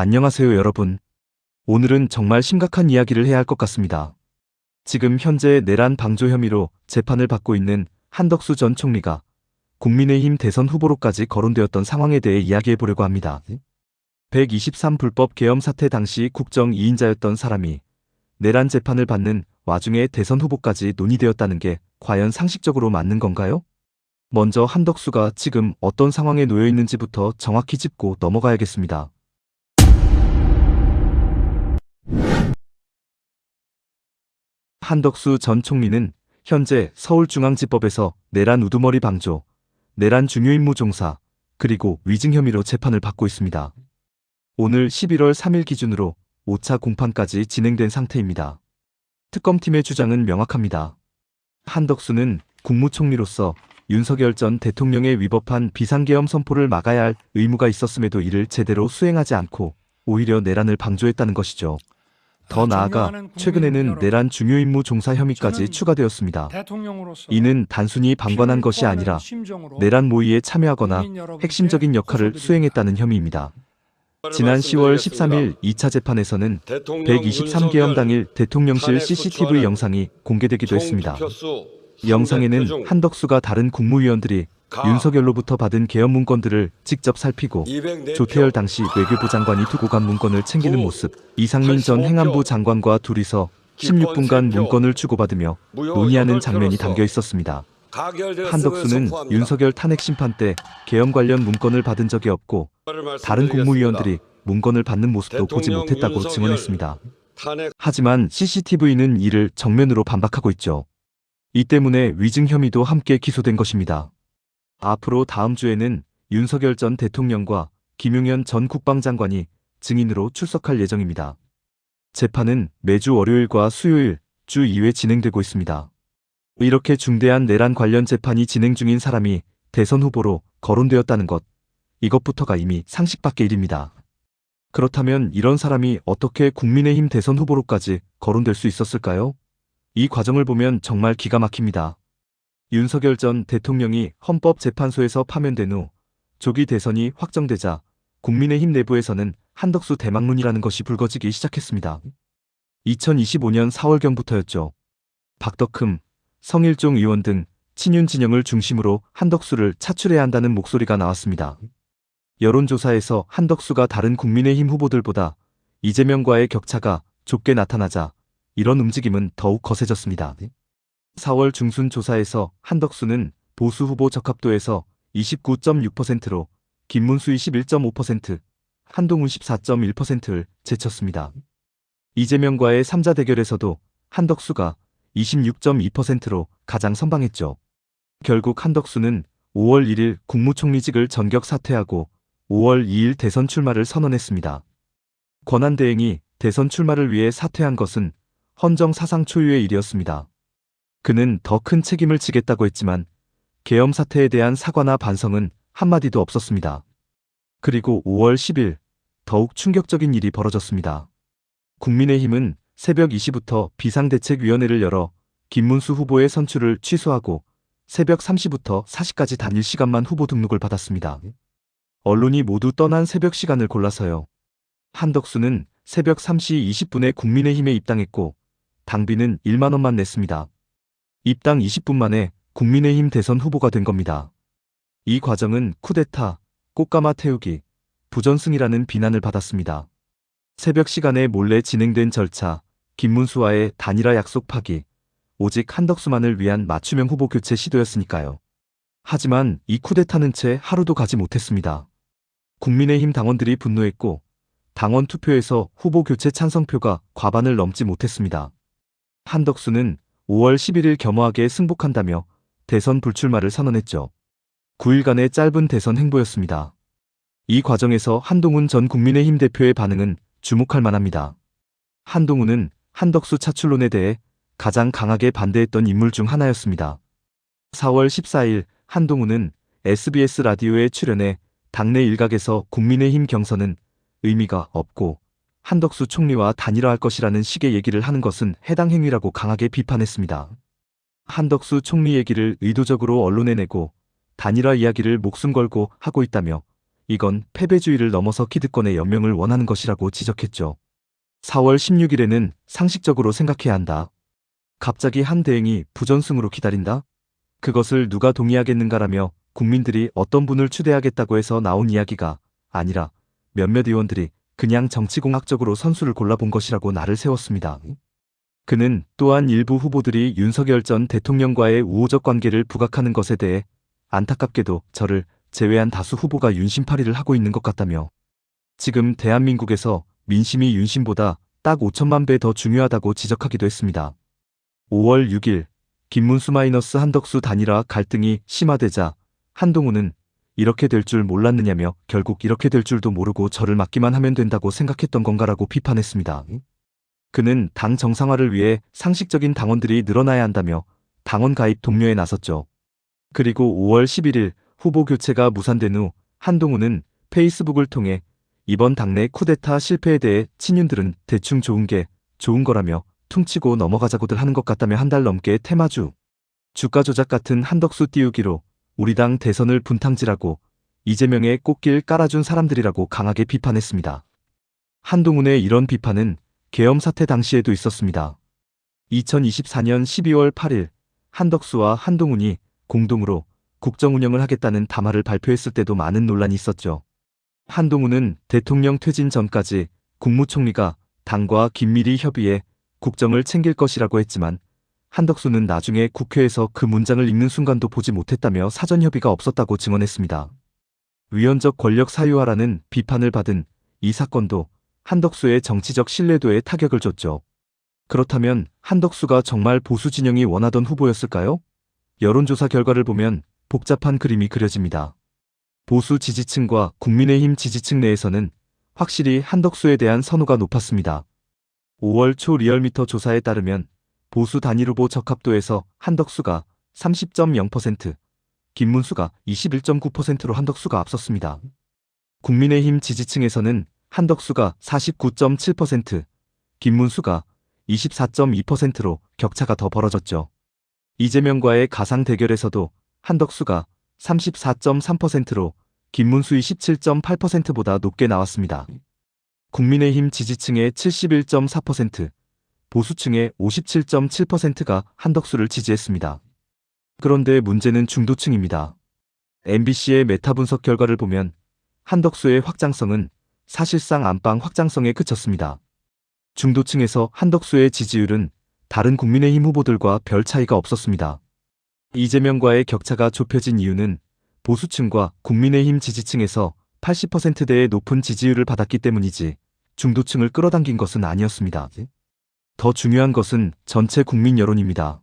안녕하세요 여러분. 오늘은 정말 심각한 이야기를 해야 할 것 같습니다. 지금 현재 내란 방조 혐의로 재판을 받고 있는 한덕수 전 총리가 국민의힘 대선 후보로까지 거론되었던 상황에 대해 이야기해 보려고 합니다. 123 불법 계엄 사태 당시 국정 2인자였던 사람이 내란 재판을 받는 와중에 대선 후보까지 논의되었다는 게 과연 상식적으로 맞는 건가요? 먼저 한덕수가 지금 어떤 상황에 놓여 있는지부터 정확히 짚고 넘어가야겠습니다. 한덕수 전 총리는 현재 서울중앙지법에서 내란 우두머리 방조, 내란 중요임무 종사, 그리고 위증 혐의로 재판을 받고 있습니다. 오늘 11월 3일 기준으로 5차 공판까지 진행된 상태입니다. 특검팀의 주장은 명확합니다. 한덕수는 국무총리로서 윤석열 전 대통령의 위법한 비상계엄 선포를 막아야 할 의무가 있었음에도 이를 제대로 수행하지 않고 오히려 내란을 방조했다는 것이죠. 더 나아가 최근에는 내란 중요 임무 종사 혐의까지 추가되었습니다. 이는 단순히 방관한 것이 아니라 내란 모의에 참여하거나 핵심적인 역할을 수행했다는 혐의입니다. 지난 10월 13일 2차 재판에서는 123계엄 당일 대통령실 CCTV 영상이 공개되기도 했습니다. 영상에는 한덕수가 다른 국무위원들이 윤석열로부터 받은 계엄 문건들을 직접 살피고 조태열 당시 외교부 장관이 두고 간 문건을 챙기는 모습, 이상민 전 행안부 장관과 둘이서 16분간 문건을 주고받으며 논의하는 장면이 담겨 있었습니다. 한덕수는 윤석열 탄핵 심판 때 계엄 관련 문건을 받은 적이 없고 다른 국무위원들이 문건을 받는 모습도 보지 못했다고 증언했습니다. 하지만 CCTV는 이를 정면으로 반박하고 있죠. 이 때문에 위증 혐의도 함께 기소된 것입니다. 앞으로 다음 주에는 윤석열 전 대통령과 김용현 전 국방장관이 증인으로 출석할 예정입니다. 재판은 매주 월요일과 수요일 주 2회 진행되고 있습니다. 이렇게 중대한 내란 관련 재판이 진행 중인 사람이 대선 후보로 거론되었다는 것, 이것부터가 이미 상식 밖의 일입니다. 그렇다면 이런 사람이 어떻게 국민의힘 대선 후보로까지 거론될 수 있었을까요? 이 과정을 보면 정말 기가 막힙니다. 윤석열 전 대통령이 헌법재판소에서 파면된 후 조기 대선이 확정되자 국민의힘 내부에서는 한덕수 대망론이라는 것이 불거지기 시작했습니다. 2025년 4월경부터였죠. 박덕흠, 성일종 의원 등 친윤 진영을 중심으로 한덕수를 차출해야 한다는 목소리가 나왔습니다. 여론조사에서 한덕수가 다른 국민의힘 후보들보다 이재명과의 격차가 좁게 나타나자 이런 움직임은 더욱 거세졌습니다. 4월 중순 조사에서 한덕수는 보수 후보 적합도에서 29.6%로 김문수 21.5%, 한동훈 14.1%를 제쳤습니다. 이재명과의 3자 대결에서도 한덕수가 26.2%로 가장 선방했죠. 결국 한덕수는 5월 1일 국무총리직을 전격 사퇴하고 5월 2일 대선 출마를 선언했습니다. 권한대행이 대선 출마를 위해 사퇴한 것은 헌정 사상 초유의 일이었습니다. 그는 더 큰 책임을 지겠다고 했지만 계엄 사태에 대한 사과나 반성은 한마디도 없었습니다. 그리고 5월 10일 더욱 충격적인 일이 벌어졌습니다. 국민의힘은 새벽 2시부터 비상대책위원회를 열어 김문수 후보의 선출을 취소하고 새벽 3시부터 4시까지 단일 시간만 후보 등록을 받았습니다. 언론이 모두 떠난 새벽 시간을 골라서요. 한덕수는 새벽 3시 20분에 국민의힘에 입당했고 당비는 1만 원만 냈습니다. 입당 20분 만에 국민의힘 대선 후보가 된 겁니다. 이 과정은 쿠데타, 꽃가마 태우기, 부전승이라는 비난을 받았습니다. 새벽 시간에 몰래 진행된 절차, 김문수와의 단일화 약속 파기, 오직 한덕수만을 위한 맞춤형 후보 교체 시도였으니까요. 하지만 이 쿠데타는 채 하루도 가지 못했습니다. 국민의힘 당원들이 분노했고 당원 투표에서 후보 교체 찬성표가 과반을 넘지 못했습니다. 한덕수는 5월 11일 겸허하게 승복한다며 대선 불출마를 선언했죠. 9일간의 짧은 대선 행보였습니다. 이 과정에서 한동훈 전 국민의힘 대표의 반응은 주목할 만합니다. 한동훈은 한덕수 차출론에 대해 가장 강하게 반대했던 인물 중 하나였습니다. 4월 14일 한동훈은 SBS 라디오에 출연해 당내 일각에서 국민의힘 경선은 의미가 없고 한덕수 총리와 단일화할 것이라는 식의 얘기를 하는 것은 해당 행위라고 강하게 비판했습니다. 한덕수 총리 얘기를 의도적으로 언론에 내고 단일화 이야기를 목숨 걸고 하고 있다며 이건 패배주의를 넘어서 기득권의 연명을 원하는 것이라고 지적했죠. 4월 16일에는 상식적으로 생각해야 한다. 갑자기 한 대행이 부전승으로 기다린다? 그것을 누가 동의하겠는가라며 국민들이 어떤 분을 추대하겠다고 해서 나온 이야기가 아니라 몇몇 의원들이 그냥 정치공학적으로 선수를 골라본 것이라고 나를 세웠습니다. 그는 또한 일부 후보들이 윤석열 전 대통령과의 우호적 관계를 부각하는 것에 대해 안타깝게도 저를 제외한 다수 후보가 윤심팔이를 하고 있는 것 같다며 지금 대한민국에서 민심이 윤심보다 딱 5천만 배 더 중요하다고 지적하기도 했습니다. 5월 6일 김문수 마이너스 한덕수 단일화 갈등이 심화되자 한동훈은 이렇게 될 줄 몰랐느냐며 결국 이렇게 될 줄도 모르고 저를 맡기만 하면 된다고 생각했던 건가라고 비판했습니다. 그는 당 정상화를 위해 상식적인 당원들이 늘어나야 한다며 당원 가입 독려에 나섰죠. 그리고 5월 11일 후보 교체가 무산된 후 한동훈은 페이스북을 통해 이번 당내 쿠데타 실패에 대해 친윤들은 대충 좋은 게 좋은 거라며 퉁치고 넘어가자고들 하는 것 같다며 한 달 넘게 테마주 주가 조작 같은 한덕수 띄우기로 우리 당 대선을 분탕질하고 이재명의 꽃길 깔아준 사람들이라고 강하게 비판했습니다. 한동훈의 이런 비판은 계엄 사태 당시에도 있었습니다. 2024년 12월 8일 한덕수와 한동훈이 공동으로 국정 운영을 하겠다는 담화를 발표했을 때도 많은 논란이 있었죠. 한동훈은 대통령 퇴진 전까지 국무총리가 당과 긴밀히 협의해 국정을 챙길 것이라고 했지만 한덕수는 나중에 국회에서 그 문장을 읽는 순간도 보지 못했다며 사전 협의가 없었다고 증언했습니다. 위헌적 권력 사유화라는 비판을 받은 이 사건도 한덕수의 정치적 신뢰도에 타격을 줬죠. 그렇다면 한덕수가 정말 보수 진영이 원하던 후보였을까요? 여론조사 결과를 보면 복잡한 그림이 그려집니다. 보수 지지층과 국민의힘 지지층 내에서는 확실히 한덕수에 대한 선호가 높았습니다. 5월 초 리얼미터 조사에 따르면 보수 단일 후보 적합도에서 한덕수가 30.0%, 김문수가 21.9%로 한덕수가 앞섰습니다. 국민의힘 지지층에서는 한덕수가 49.7%, 김문수가 24.2%로 격차가 더 벌어졌죠. 이재명과의 가상 대결에서도 한덕수가 34.3%로 김문수의 17.8%보다 높게 나왔습니다. 국민의힘 지지층의 71.4%, 보수층의 57.7%가 한덕수를 지지했습니다. 그런데 문제는 중도층입니다. MBC의 메타 분석 결과를 보면 한덕수의 확장성은 사실상 안방 확장성에 그쳤습니다. 중도층에서 한덕수의 지지율은 다른 국민의힘 후보들과 별 차이가 없었습니다. 이재명과의 격차가 좁혀진 이유는 보수층과 국민의힘 지지층에서 80%대의 높은 지지율을 받았기 때문이지 중도층을 끌어당긴 것은 아니었습니다. 더 중요한 것은 전체 국민 여론입니다.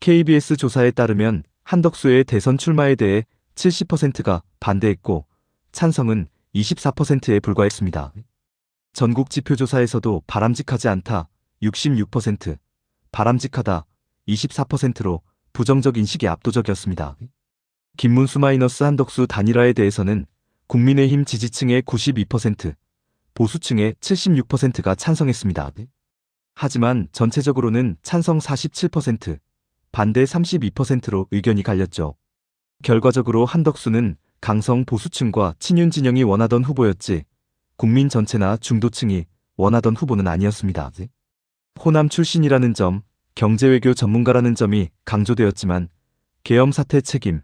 KBS 조사에 따르면 한덕수의 대선 출마에 대해 70%가 반대했고 찬성은 24%에 불과했습니다. 전국 지표조사에서도 바람직하지 않다 66%, 바람직하다 24%로 부정적 인식이 압도적이었습니다. 김문수 마이너스 한덕수 단일화에 대해서는 국민의힘 지지층의 92%, 보수층의 76%가 찬성했습니다. 하지만 전체적으로는 찬성 47%, 반대 32%로 의견이 갈렸죠. 결과적으로 한덕수는 강성 보수층과 친윤 진영이 원하던 후보였지 국민 전체나 중도층이 원하던 후보는 아니었습니다. 호남 출신이라는 점, 경제외교 전문가라는 점이 강조되었지만 계엄 사태 책임,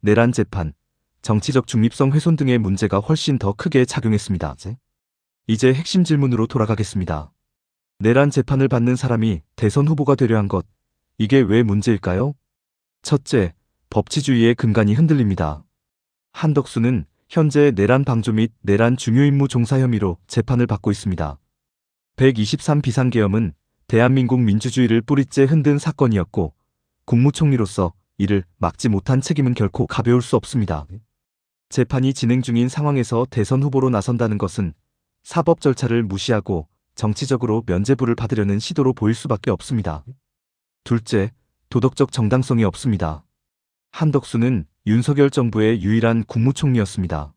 내란 재판, 정치적 중립성 훼손 등의 문제가 훨씬 더 크게 작용했습니다. 이제 핵심 질문으로 돌아가겠습니다. 내란 재판을 받는 사람이 대선 후보가 되려 한 것, 이게 왜 문제일까요? 첫째, 법치주의의 근간이 흔들립니다. 한덕수는 현재 내란 방조 및 내란 중요임무 종사 혐의로 재판을 받고 있습니다. 123 비상계엄은 대한민국 민주주의를 뿌리째 흔든 사건이었고 국무총리로서 이를 막지 못한 책임은 결코 가벼울 수 없습니다. 재판이 진행 중인 상황에서 대선 후보로 나선다는 것은 사법 절차를 무시하고 정치적으로 면죄부를 받으려는 시도로 보일 수밖에 없습니다. 둘째, 도덕적 정당성이 없습니다. 한덕수는 윤석열 정부의 유일한 국무총리였습니다.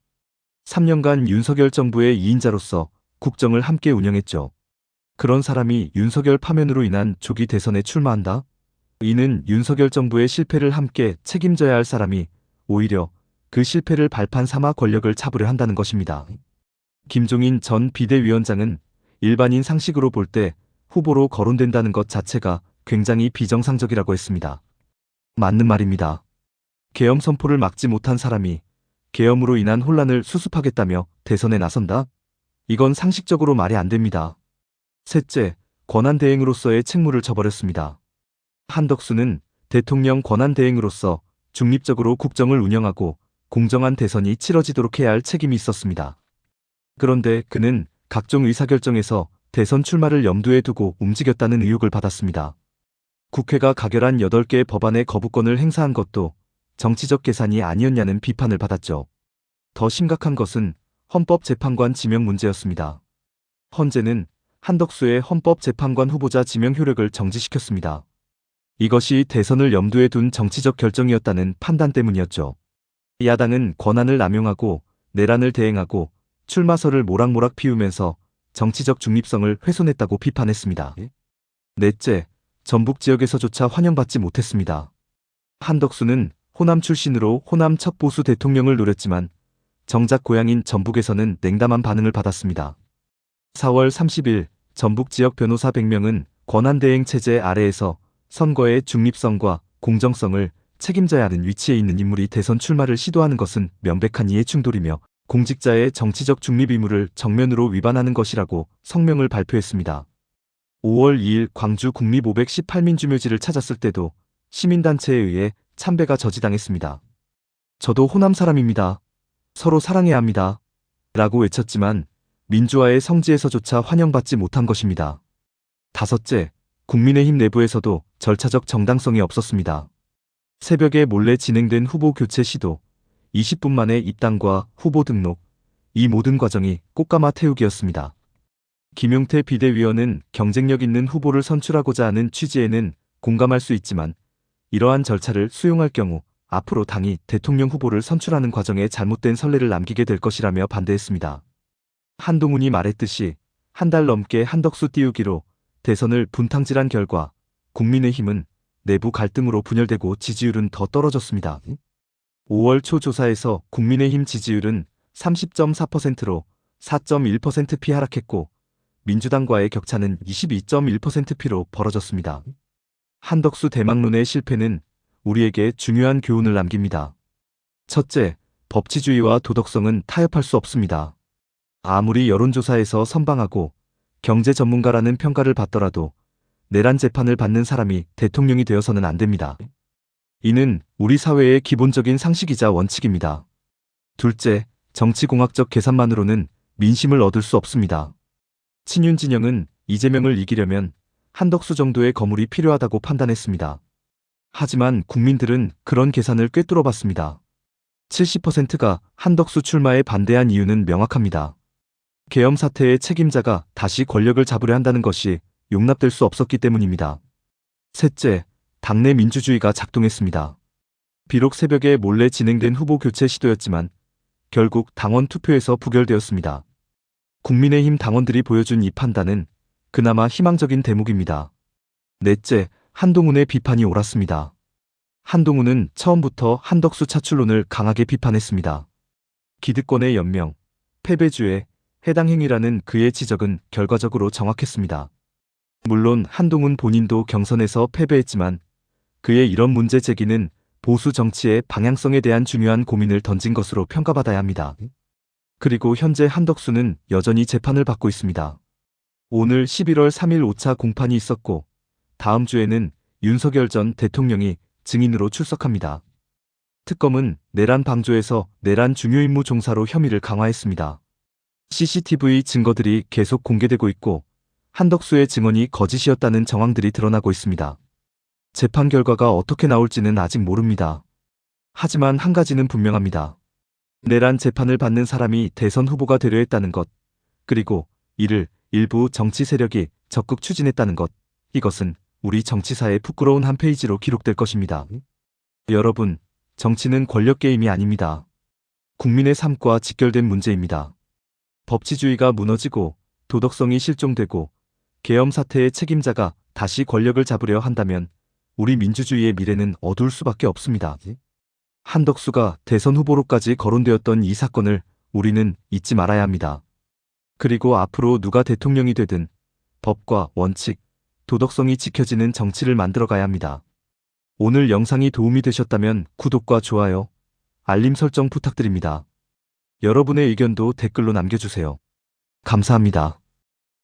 3년간 윤석열 정부의 2인자로서 국정을 함께 운영했죠. 그런 사람이 윤석열 파면으로 인한 조기 대선에 출마한다? 이는 윤석열 정부의 실패를 함께 책임져야 할 사람이 오히려 그 실패를 발판 삼아 권력을 잡으려 한다는 것입니다. 김종인 전 비대위원장은 일반인 상식으로 볼 때 후보로 거론된다는 것 자체가 굉장히 비정상적이라고 했습니다. 맞는 말입니다. 계엄 선포를 막지 못한 사람이 계엄으로 인한 혼란을 수습하겠다며 대선에 나선다? 이건 상식적으로 말이 안 됩니다. 셋째, 권한대행으로서의 책무를 져버렸습니다. 한덕수는 대통령 권한대행으로서 중립적으로 국정을 운영하고 공정한 대선이 치러지도록 해야 할 책임이 있었습니다. 그런데 그는 각종 의사결정에서 대선 출마를 염두에 두고 움직였다는 의혹을 받았습니다. 국회가 가결한 8개의 법안의 거부권을 행사한 것도 정치적 계산이 아니었냐는 비판을 받았죠. 더 심각한 것은 헌법재판관 지명 문제였습니다. 헌재는 한덕수의 헌법재판관 후보자 지명 효력을 정지시켰습니다. 이것이 대선을 염두에 둔 정치적 결정이었다는 판단 때문이었죠. 야당은 권한을 남용하고 내란을 대행하고 출마설을 모락모락 피우면서 정치적 중립성을 훼손했다고 비판했습니다. 넷째, 전북 지역에서조차 환영받지 못했습니다. 한덕수는 호남 출신으로 호남 첫 보수 대통령을 노렸지만 정작 고향인 전북에서는 냉담한 반응을 받았습니다. 4월 30일 전북 지역 변호사 100명은 권한대행 체제 아래에서 선거의 중립성과 공정성을 책임져야 하는 위치에 있는 인물이 대선 출마를 시도하는 것은 명백한 이해 충돌이며 공직자의 정치적 중립 의무를 정면으로 위반하는 것이라고 성명을 발표했습니다. 5월 2일 광주 국립 518민주묘지를 찾았을 때도 시민단체에 의해 참배가 저지당했습니다. 저도 호남 사람입니다. 서로 사랑해야 합니다. 라고 외쳤지만 민주화의 성지에서조차 환영받지 못한 것입니다. 다섯째, 국민의힘 내부에서도 절차적 정당성이 없었습니다. 새벽에 몰래 진행된 후보 교체 시도, 20분 만에 입당과 후보 등록, 이 모든 과정이 꽃가마 태우기였습니다. 김용태 비대위원은 경쟁력 있는 후보를 선출하고자 하는 취지에는 공감할 수 있지만 이러한 절차를 수용할 경우 앞으로 당이 대통령 후보를 선출하는 과정에 잘못된 선례를 남기게 될 것이라며 반대했습니다. 한동훈이 말했듯이 한 달 넘게 한덕수 띄우기로 대선을 분탕질한 결과 국민의힘은 내부 갈등으로 분열되고 지지율은 더 떨어졌습니다. 5월 초 조사에서 국민의힘 지지율은 30.4%로 4.1%피 하락했고 민주당과의 격차는 22.1%피로 벌어졌습니다. 한덕수 대망론의 실패는 우리에게 중요한 교훈을 남깁니다. 첫째, 법치주의와 도덕성은 타협할 수 없습니다. 아무리 여론조사에서 선방하고 경제 전문가라는 평가를 받더라도 내란 재판을 받는 사람이 대통령이 되어서는 안 됩니다. 이는 우리 사회의 기본적인 상식이자 원칙입니다. 둘째, 정치공학적 계산만으로는 민심을 얻을 수 없습니다. 친윤 진영은 이재명을 이기려면 한덕수 정도의 거물이 필요하다고 판단했습니다. 하지만 국민들은 그런 계산을 꿰뚫어 봤습니다. 70%가 한덕수 출마에 반대한 이유는 명확합니다. 계엄 사태의 책임자가 다시 권력을 잡으려 한다는 것이 용납될 수 없었기 때문입니다. 셋째, 당내 민주주의가 작동했습니다. 비록 새벽에 몰래 진행된 후보 교체 시도였지만 결국 당원 투표에서 부결되었습니다. 국민의힘 당원들이 보여준 이 판단은 그나마 희망적인 대목입니다. 넷째, 한동훈의 비판이 옳았습니다. 한동훈은 처음부터 한덕수 차출론을 강하게 비판했습니다. 기득권의 연명, 패배주의, 해당 행위라는 그의 지적은 결과적으로 정확했습니다. 물론 한동훈 본인도 경선에서 패배했지만 그의 이런 문제 제기는 보수 정치의 방향성에 대한 중요한 고민을 던진 것으로 평가받아야 합니다. 그리고 현재 한덕수는 여전히 재판을 받고 있습니다. 오늘 11월 3일 5차 공판이 있었고 다음 주에는 윤석열 전 대통령이 증인으로 출석합니다. 특검은 내란 방조에서 내란 중요임무 종사로 혐의를 강화했습니다. CCTV 증거들이 계속 공개되고 있고 한덕수의 증언이 거짓이었다는 정황들이 드러나고 있습니다. 재판 결과가 어떻게 나올지는 아직 모릅니다. 하지만 한 가지는 분명합니다. 내란 재판을 받는 사람이 대선 후보가 되려 했다는 것, 그리고 이를 일부 정치 세력이 적극 추진했다는 것, 이것은 우리 정치사의 부끄러운 한 페이지로 기록될 것입니다. 여러분, 정치는 권력 게임이 아닙니다. 국민의 삶과 직결된 문제입니다. 법치주의가 무너지고 도덕성이 실종되고 계엄 사태의 책임자가 다시 권력을 잡으려 한다면 우리 민주주의의 미래는 어두울 수밖에 없습니다. 한덕수가 대선 후보로까지 거론되었던 이 사건을 우리는 잊지 말아야 합니다. 그리고 앞으로 누가 대통령이 되든 법과 원칙, 도덕성이 지켜지는 정치를 만들어가야 합니다. 오늘 영상이 도움이 되셨다면 구독과 좋아요, 알림 설정 부탁드립니다. 여러분의 의견도 댓글로 남겨주세요. 감사합니다.